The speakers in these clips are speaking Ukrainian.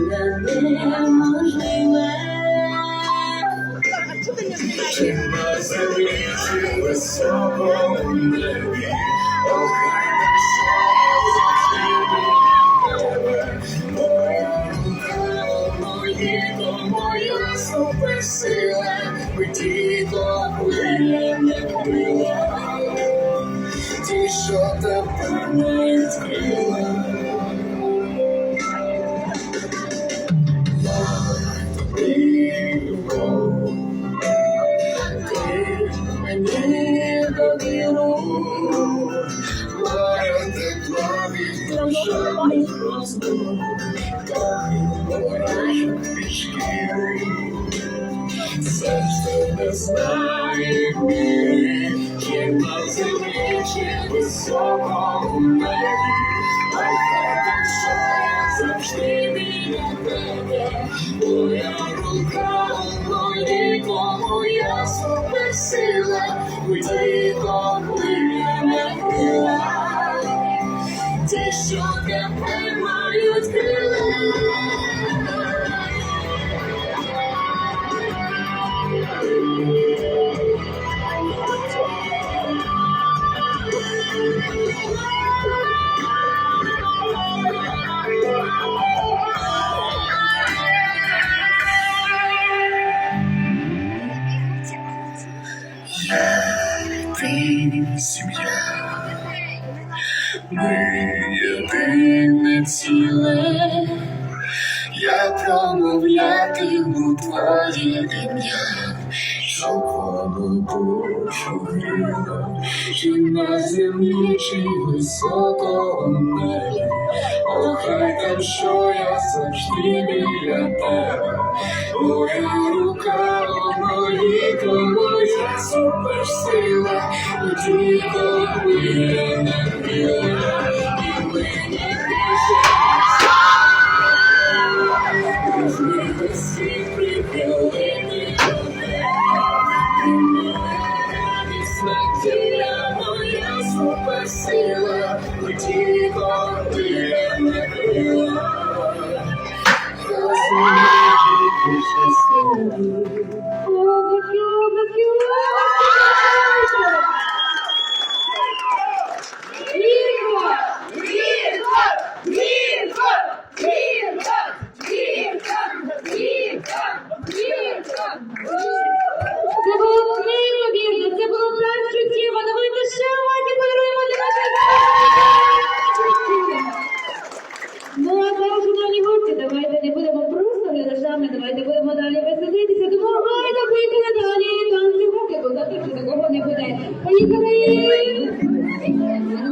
неможливе. Чи на землі, чи високо у небі, охай так завжди біля тебе. Моя рука, моє до моя суперсила, Діко хвиля не крила, довіру, моє тепло від душевних роздум, так моя шкіру. Серце не знає міри, чи на землі, чи високо у небі. Моїй, моя суперсила. Дико Ти сім'я, ми єдине ціле, я промовлятиму твоє ім'я, воно душу гріло, чи на землі, чи високо небі. Охай там, що я завжди біля тебе, моя рука у то моя суперсила, і тільки хвиля не крила, і мені більше можливості прихилити до радість, надія, моя суперсила, і тільки Amém.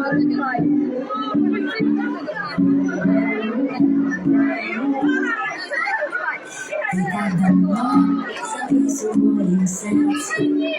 Так давно завис у моїм серці.